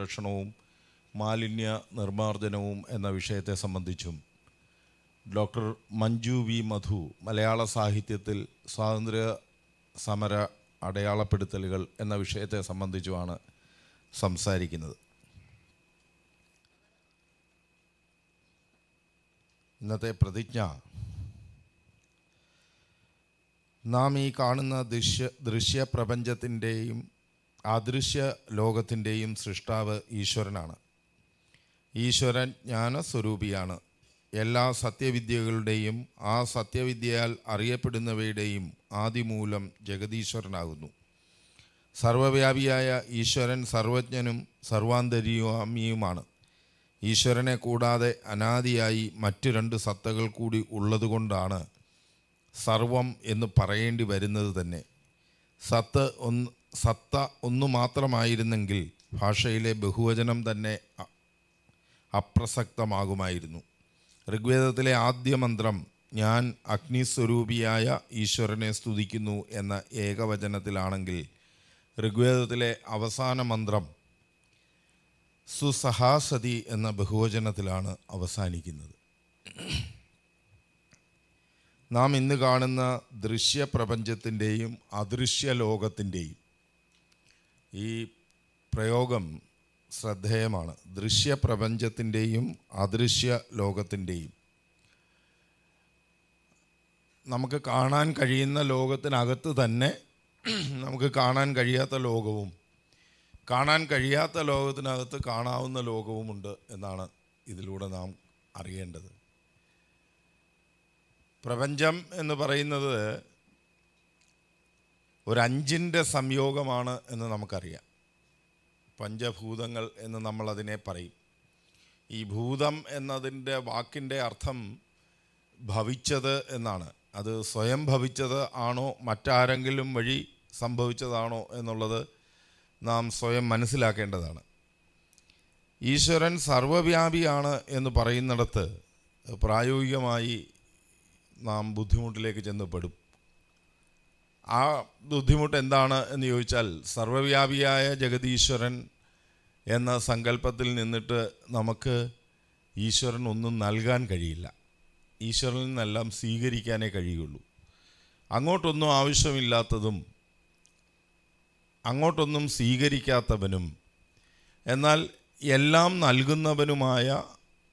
സംരക്ഷണവും മാലിന്യ നിർമ്മാർജനവും എന്ന വിഷയത്തെ സംബന്ധിച്ചും ഡോക്ടർ മഞ്ജു വി മധു മലയാള സാഹിത്യത്തിൽ സ്വാതന്ത്ര്യ സമര അടയാളപ്പെടുത്തലുകൾ എന്ന വിഷയത്തെ സംബന്ധിച്ചുമാണ് സംസാരിക്കുന്നത്. ഇന്നത്തെ പ്രതിജ്ഞ നാം ഈ കാണുന്ന ദൃശ്യ ദൃശ്യപ്രപഞ്ചത്തിന്റെയും അദൃശ്യ ലോകത്തിന്റെയും സൃഷ്ടാവ് ഈശ്വരനാണ്. ഈശ്വരൻ ജ്ഞാനസ്വരൂപിയാണ്. എല്ലാ സത്യവിദ്യകളുടെയും ആ സത്യവിദ്യയാൽ അറിയപ്പെടുന്നവയുടെയും ആദിമൂലം ജഗതീശ്വരനാകുന്നു. സർവവ്യാപിയായ ഈശ്വരൻ സർവജ്ഞനും സർവാന്തര്യാമിയുമാണ്. ഈശ്വരനെ കൂടാതെ അനാദിയായി മറ്റു രണ്ട് സത്തകൾ കൂടി ഉള്ളതുകൊണ്ടാണ് സർവം എന്ന് പറയേണ്ടി വരുന്നത് തന്നെ. സത്ത് ഒന്ന് സത്ത ഒന്നു മാത്രമായിരുന്നെങ്കിൽ ഭാഷയിലെ ബഹുവചനം തന്നെ അപ്രസക്തമാകുമായിരുന്നു. ഋഗ്വേദത്തിലെ ആദ്യ മന്ത്രം ഞാൻ അഗ്നിസ്വരൂപിയായ ഈശ്വരനെ സ്തുതിക്കുന്നു എന്ന ഏകവചനത്തിലാണെങ്കിൽ ഋഗ്വേദത്തിലെ അവസാന മന്ത്രം സുസഹാസതി എന്ന ബഹുവചനത്തിലാണ് അവസാനിക്കുന്നത്. നാം ഇന്ന് കാണുന്ന ദൃശ്യപ്രപഞ്ചത്തിന്റെയും അദൃശ്യ ലോകത്തിന്റെയും ഈ പ്രയോഗം ശ്രദ്ധേയമാണ്. ദൃശ്യപ്രപഞ്ചത്തിന്റെയും അദൃശ്യ ലോകത്തിന്റെയും നമുക്ക് കാണാൻ കഴിയുന്ന ലോകത്തിനകത്ത് തന്നെ നമുക്ക് കാണാൻ കഴിയാത്ത ലോകവും കാണാൻ കഴിയാത്ത ലോകത്തിനകത്ത് കാണാവുന്ന ലോകവുമുണ്ട് എന്നാണ് ഇതിലൂടെ നാം അറിയേണ്ടത്. പ്രപഞ്ചം എന്ന് പറയുന്നത് ഒരു സംയോഗമാണ് എന്ന് നമുക്കറിയാം. പഞ്ചഭൂതങ്ങൾ എന്ന് നമ്മളതിനെ പറയും. ഈ ഭൂതം എന്നതിന്റെ വാക്കിന്റെ അർത്ഥം ഭവിച്ചത് എന്നാണ്. അത് സ്വയം ഭവിച്ചത് ആണോ മറ്റാരെങ്കിലും വഴി സംഭവിച്ചതാണോ എന്നുള്ളത് നാം സ്വയം മനസ്സിലാക്കേണ്ടതാണ്. ഈശ്വരൻ സർവവ്യാപിയാണ് എന്ന് പറയുന്നിടത്ത് പ്രായോഗികമായി നാം ബുദ്ധിമുട്ടിലേക്ക് ചെന്നപ്പെടും ആ ബുദ്ധിമുട്ട് എന്താണ് എന്ന് ചോദിച്ചാൽ സർവവ്യാപിയായ ജഗതീശ്വരൻ എന്ന സങ്കല്പത്തിൽ നിന്നിട്ട് നമുക്ക് ഈശ്വരൻ ഒന്നും നൽകാൻ കഴിയില്ല. ഈശ്വരനിൽ നിന്നെല്ലാം സ്വീകരിക്കാനേ കഴിയുള്ളൂ. അങ്ങോട്ടൊന്നും ആവശ്യമില്ലാത്തതും അങ്ങോട്ടൊന്നും സ്വീകരിക്കാത്തവനും എന്നാൽ എല്ലാം നൽകുന്നവനുമായ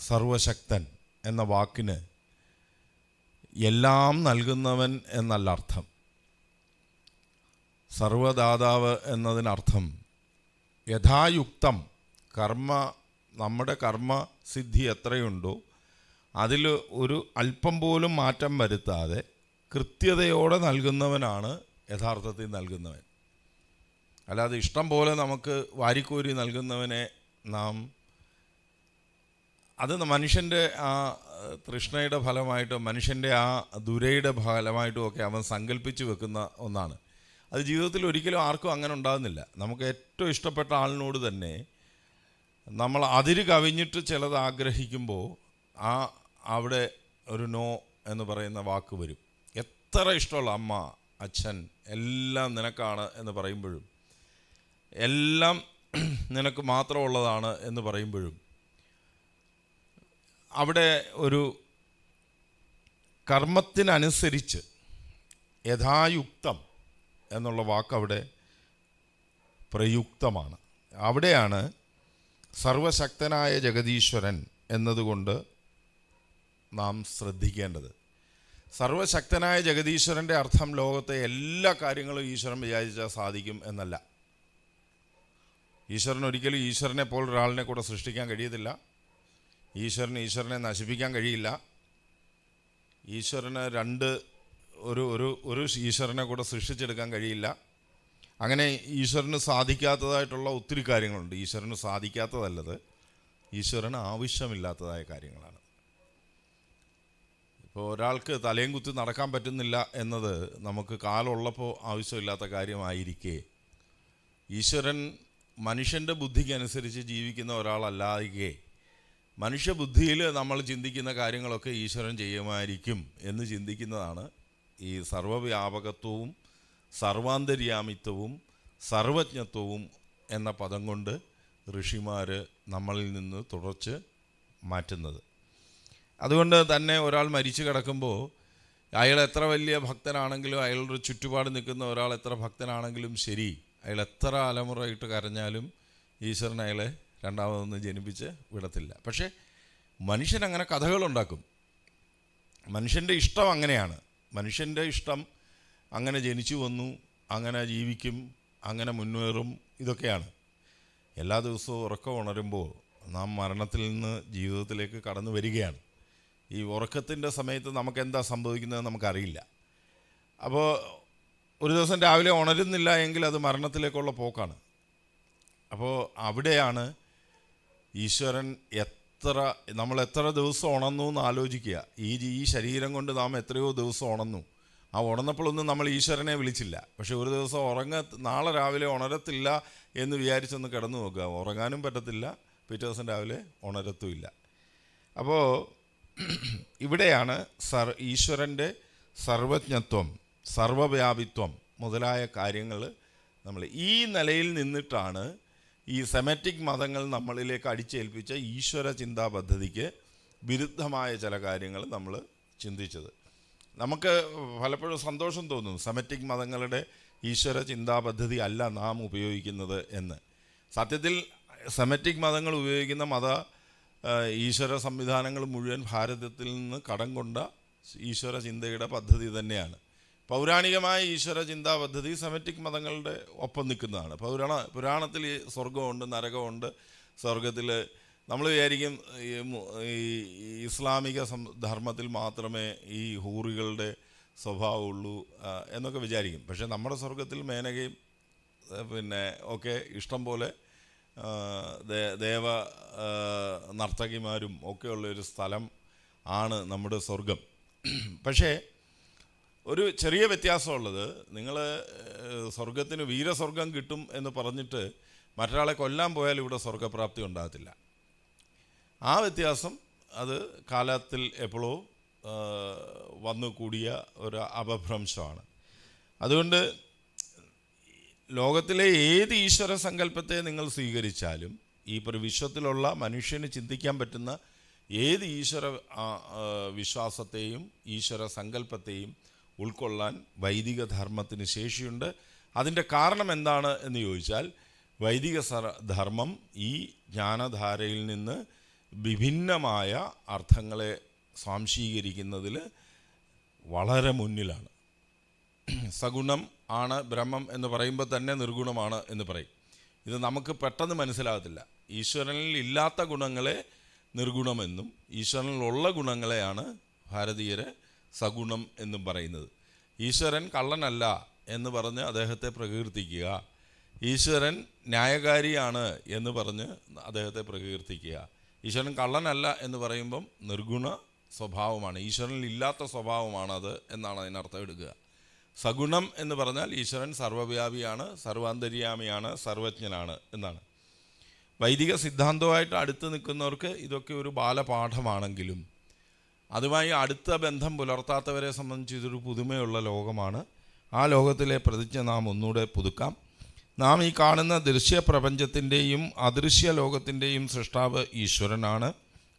സർവശക്തൻ എന്ന വാക്കിന് എല്ലാം നൽകുന്നവൻ എന്നല്ല അർത്ഥം. സർവദാതാവ് എന്നതിനർത്ഥം യഥായുക്തം കർമ്മ നമ്മുടെ കർമ്മസിദ്ധി എത്രയുണ്ടോ അതിൽ ഒരു അല്പം പോലും മാറ്റം വരുത്താതെ കൃത്യതയോടെ നൽകുന്നവനാണ് യഥാർത്ഥത്തിൽ നൽകുന്നവൻ. അല്ലാതെ ഇഷ്ടം പോലെ നമുക്ക് വാരിക്കോരി നൽകുന്നവനെ നാം അത് മനുഷ്യന്റെ ആ തൃഷ്ണയുടെ ഫലമായിട്ടും മനുഷ്യന്റെ ആ ദുരയുടെ ഫലമായിട്ടോ ഒക്കെ അവൻ സങ്കല്പിച്ച് വെക്കുന്ന ഒന്നാണ്. അത് ജീവിതത്തിൽ ഒരിക്കലും ആർക്കും അങ്ങനെ ഉണ്ടാകുന്നില്ല. നമുക്ക് ഏറ്റവും ഇഷ്ടപ്പെട്ട ആളിനോട് തന്നെ നമ്മൾ അതിര് കവിഞ്ഞിട്ട് ചിലത് ആഗ്രഹിക്കുമ്പോൾ ആ അവിടെ ഒരു നോ എന്ന് പറയുന്ന വാക്ക് വരും. എത്ര ഇഷ്ടമുള്ള അമ്മ അച്ഛൻ എല്ലാം നിനക്കാണ് എന്ന് പറയുമ്പോഴും എല്ലാം നിനക്ക് മാത്രമുള്ളതാണ് എന്ന് പറയുമ്പോഴും അവിടെ ഒരു കർമ്മത്തിനനുസരിച്ച് യഥായുക്തം എന്നുള്ള വാക്ക് അവിടെ പ്രയുക്തമാണ്. അവിടെയാണ് സർവശക്തനായ ജഗതീശ്വരൻ എന്നതുകൊണ്ട് നാം ശ്രദ്ധിക്കേണ്ടത്. സർവശക്തനായ ജഗതീശ്വരന്റെ അർത്ഥം ലോകത്തെ എല്ലാ കാര്യങ്ങളും ഈശ്വരൻ വിചാരിച്ചാൽ സാധിക്കും എന്നല്ല. ഈശ്വരൻ ഒരിക്കലും ഈശ്വരനെ പോൽ ഒരാളിനെ കൂടെ സൃഷ്ടിക്കാൻ കഴിയത്തില്ല. ഈശ്വരന് ഈശ്വരനെ നശിപ്പിക്കാൻ കഴിയില്ല. ഈശ്വരന് രണ്ട് ഒരു ഒരു ഒരു ഈശ്വരനെ കൂടെ സൃഷ്ടിച്ചെടുക്കാൻ കഴിയില്ല. അങ്ങനെ ഈശ്വരന് സാധിക്കാത്തതായിട്ടുള്ള ഒത്തിരി കാര്യങ്ങളുണ്ട്. ഈശ്വരന് സാധിക്കാത്തതല്ലത്. ഈശ്വരന് ആവശ്യമില്ലാത്തതായ കാര്യങ്ങളാണ്. ഇപ്പോൾ ഒരാൾക്ക് തലയും കുത്തി നടക്കാൻ പറ്റുന്നില്ല എന്നത് നമുക്ക് കാലുള്ളപ്പോൾ ആവശ്യമില്ലാത്ത കാര്യമായിരിക്കെ. ഈശ്വരൻ മനുഷ്യന്റെ ബുദ്ധിക്ക് അനുസരിച്ച് ജീവിക്കുന്ന ഒരാളല്ലാതെ മനുഷ്യബുദ്ധിയിൽ നമ്മൾ ചിന്തിക്കുന്ന കാര്യങ്ങളൊക്കെ ഈശ്വരൻ ചെയ്യുമായിരിക്കും എന്ന് ചിന്തിക്കുന്നതാണ് ഈ സർവവ്യാപകത്വവും സർവാന്തര്യാമിത്വവും സർവജ്ഞത്വവും എന്ന പദം കൊണ്ട് ഋഷിമാർ നമ്മളിൽ നിന്ന് തുടച്ച് മാറ്റുന്നത്. അതുകൊണ്ട് തന്നെ ഒരാൾ മരിച്ചു കിടക്കുമ്പോൾ അയാൾ എത്ര വലിയ ഭക്തനാണെങ്കിലും അയാളുടെ ചുറ്റുപാട് നിൽക്കുന്ന ഒരാൾ എത്ര ഭക്തനാണെങ്കിലും ശരി അയാൾ എത്ര അലമുറയിട്ട് കരഞ്ഞാലും ഈശ്വരൻ അയാളെ രണ്ടാമതൊന്നും ജനിപ്പിച്ച് വിടത്തില്ല. പക്ഷേ മനുഷ്യൻ അങ്ങനെ കഥകളുണ്ടാക്കും മനുഷ്യന്റെ ഇഷ്ടം അങ്ങനെയാണ്. മനുഷ്യന്റെ ഇഷ്ടം അങ്ങനെ ജനിച്ചു വന്നു അങ്ങനെ ജീവിക്കും അങ്ങനെ മുന്നേറും ഇതൊക്കെയാണ്. എല്ലാ ദിവസവും ഉറക്കം ഉണരുമ്പോൾ നാം മരണത്തിൽ നിന്ന് ജീവിതത്തിലേക്ക് കടന്നു വരികയാണ്. ഈ ഉറക്കത്തിന്റെ സമയത്ത് നമുക്ക് എന്താ സംഭവിക്കുന്നത് നമുക്കറിയില്ല. അപ്പോൾ ഒരു ദിവസം രാവിലെ ഉണരുന്നില്ല എങ്കിൽ അത് മരണത്തിലേക്കുള്ള പോക്കാണ്. അപ്പോൾ അവിടെയാണ് ഈശ്വരൻ എത്ര നമ്മൾ എത്ര ദിവസം ഉണന്നു എന്ന് ആലോചിക്കുക. ഈ ഈ ശരീരം കൊണ്ട് നാം എത്രയോ ദിവസം ഉണന്നു ആ ഉണർന്നപ്പോഴൊന്നും നമ്മൾ ഈശ്വരനെ വിളിച്ചില്ല. പക്ഷെ ഒരു ദിവസം ഉറങ്ങ നാളെ രാവിലെ ഉണരത്തില്ല എന്ന് വിചാരിച്ചൊന്ന് കിടന്നു നോക്കുക. ഉറങ്ങാനും പറ്റത്തില്ല പിറ്റേ ദിവസം രാവിലെ ഉണരത്തുമില്ല അപ്പോൾ ഇവിടെയാണ് സർ ഈശ്വരന്റെ സർവജ്ഞത്വം സർവവ്യാപിത്വം മുതലായ കാര്യങ്ങൾ നമ്മൾ ഈ നിലയിൽ നിന്നിട്ടാണ് ഈ സെമറ്റിക് മതങ്ങൾ നമ്മളിലേക്ക് അടിച്ചേൽപ്പിച്ച ഈശ്വര ചിന്താ പദ്ധതിക്ക് വിരുദ്ധമായ ചില കാര്യങ്ങൾ നമ്മൾ ചിന്തിച്ചത്. നമുക്ക് പലപ്പോഴും സന്തോഷം തോന്നും സെമറ്റിക് മതങ്ങളുടെ ഈശ്വര ചിന്താ പദ്ധതി അല്ല നാം ഉപയോഗിക്കുന്നത് എന്ന്. സത്യത്തിൽ സെമറ്റിക് മതങ്ങൾ ഉപയോഗിക്കുന്ന മത ഈശ്വര സംവിധാനങ്ങൾ മുഴുവൻ ഭാരതത്തിൽ നിന്ന് കടം കൊണ്ട ഈശ്വര ചിന്തയുടെ പദ്ധതി തന്നെയാണ്. പൗരാണികമായ ഈശ്വര ചിന്താ പദ്ധതി സെമറ്റിക് മതങ്ങളുടെ ഒപ്പം നിൽക്കുന്നതാണ്. പൗരാണ പുരാണത്തിൽ സ്വർഗമുണ്ട് നരകമുണ്ട്. സ്വർഗത്തിൽ നമ്മൾ വിചാരിക്കും ഈ ഇസ്ലാമിക ധർമ്മത്തിൽ മാത്രമേ ഈ ഹൂറികളുടെ സ്വഭാവമുള്ളൂ എന്നൊക്കെ വിചാരിക്കും. പക്ഷേ നമ്മുടെ സ്വർഗത്തിൽ മേനകയും പിന്നെ ഒക്കെ ഇഷ്ടം പോലെ ദേവ നർത്തകിമാരും ഒക്കെയുള്ള ഒരു സ്ഥലം ആണ് നമ്മുടെ സ്വർഗം പക്ഷേ ഒരു ചെറിയ വ്യത്യാസമുള്ളത് നിങ്ങൾ സ്വർഗത്തിന് വീരസ്വർഗം കിട്ടും എന്ന് പറഞ്ഞിട്ട് മറ്റൊരാളെ കൊല്ലാൻ പോയാൽ ഇവിടെ സ്വർഗപ്രാപ്തി ഉണ്ടാകത്തില്ല. ആ വ്യത്യാസം അത് കാലത്തിൽ എപ്പോഴോ വന്നു കൂടിയ ഒരു അപഭ്രംശമാണ്. അതുകൊണ്ട് ലോകത്തിലെ ഏത് ഈശ്വര സങ്കല്പത്തെ നിങ്ങൾ സ്വീകരിച്ചാലും ഈ വിശ്വത്തിലുള്ള മനുഷ്യന് ചിന്തിക്കാൻ പറ്റുന്ന ഏത് ഈശ്വര വിശ്വാസത്തെയും ഈശ്വര സങ്കല്പത്തെയും ഉൾക്കൊള്ളാൻ വൈദിക ധർമ്മത്തിന് ശേഷിയുണ്ട്. അതിന്റെ കാരണം എന്താണ് എന്ന് ചോദിച്ചാൽ വൈദിക ധർമ്മം ഈ ജ്ഞാനധാരയിൽ നിന്ന് വിഭിന്നമായ അർത്ഥങ്ങളെ സ്വാംശീകരിക്കുന്നതിൽ വളരെ മുന്നിലാണ്. സഗുണം ആണ് ബ്രഹ്മം എന്ന് പറയുമ്പോൾ തന്നെ നിർഗുണമാണ് എന്ന് പറയും. ഇത് നമുക്ക് പെട്ടെന്ന് മനസ്സിലാകത്തില്ല. ഈശ്വരനിൽ ഇല്ലാത്ത ഗുണങ്ങളെ നിർഗുണമെന്നും ഈശ്വരനിലുള്ള ഗുണങ്ങളെയാണ് ഭാരതീയരെ സഗുണം എന്നും പറയുന്നത്. ഈശ്വരൻ കള്ളനല്ല എന്ന് പറഞ്ഞ് അദ്ദേഹത്തെ പ്രകീർത്തിക്കുക. ഈശ്വരൻ ന്യായകാരിയാണ് എന്ന് പറഞ്ഞ് അദ്ദേഹത്തെ പ്രകീർത്തിക്കുക. ഈശ്വരൻ കള്ളനല്ല എന്ന് പറയുമ്പം നിർഗുണ സ്വഭാവമാണ്. ഈശ്വരനിൽ ഇല്ലാത്ത സ്വഭാവമാണത് എന്നാണ് അതിനർത്ഥം എടുക്കുക. സഗുണം എന്ന് പറഞ്ഞാൽ ഈശ്വരൻ സർവവ്യാപിയാണ് സർവാന്തര്യാമിയാണ് സർവജ്ഞനാണ് എന്നാണ്. വൈദിക സിദ്ധാന്തവുമായിട്ട് അടുത്ത് നിൽക്കുന്നവർക്ക് ഇതൊക്കെ ഒരു ബാലപാഠമാണെങ്കിലും അതുമായി അടുത്ത ബന്ധം പുലർത്താത്തവരെ സംബന്ധിച്ച് ഇതൊരു പുതുമയുള്ള ലോകമാണ്. ആ ലോകത്തിലെ പ്രതിജ്ഞ നാം ഒന്നുകൂടെ പുതുക്കാം. നാം ഈ കാണുന്ന ദൃശ്യ പ്രപഞ്ചത്തിന്റെയും അദൃശ്യ ലോകത്തിന്റെയും സൃഷ്ടാവ് ഈശ്വരനാണ്.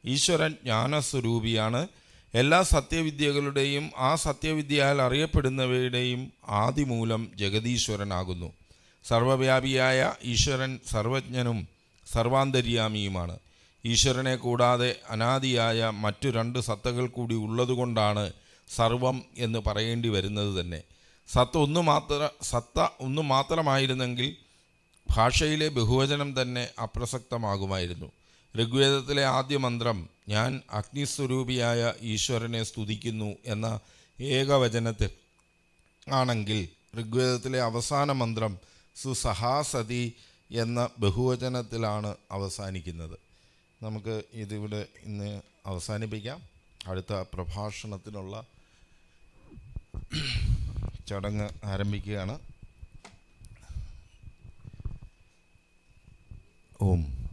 ഈശ്വരൻ ജ്ഞാനസ്വരൂപിയാണ്. എല്ലാ സത്യവിദ്യകളുടെയും ആ സത്യവിദ്യയാൽ അറിയപ്പെടുന്നവയുടെയും ആദിമൂലം ജഗതീശ്വരനാകുന്നു. സർവവ്യാപിയായ ഈശ്വരൻ സർവജ്ഞനും സർവാന്തര്യാമിയുമാണ്. ഈശ്വരനെ കൂടാതെ അനാദിയായ മറ്റു രണ്ട് സത്തകൾ കൂടി ഉള്ളതുകൊണ്ടാണ് സർവം എന്ന് പറയേണ്ടി വരുന്നത് തന്നെ. സത്ത ഒന്ന് മാത്ര സത്ത ഒന്ന് മാത്രമായിരുന്നെങ്കിൽ ഭാഷയിലെ ബഹുവചനം തന്നെ അപ്രസക്തമാകുമായിരുന്നു. ഋഗ്വേദത്തിലെ ആദ്യ മന്ത്രം ഞാൻ അഗ്നിസ്വരൂപിയായ ഈശ്വരനെ സ്തുതിക്കുന്നു എന്ന ഏകവചനത്തിൽ ആണെങ്കിൽ ഋഗ്വേദത്തിലെ അവസാന മന്ത്രം സുസഹാസതി എന്ന ബഹുവചനത്തിലാണ് അവസാനിക്കുന്നത്. നമുക്ക് ഇതിവിടെ ഇന്ന് അവസാനിപ്പിക്കാം. അടുത്ത പ്രഭാഷണത്തിനുള്ള ചടങ്ങ് ആരംഭിക്കുകയാണ്. ഓം.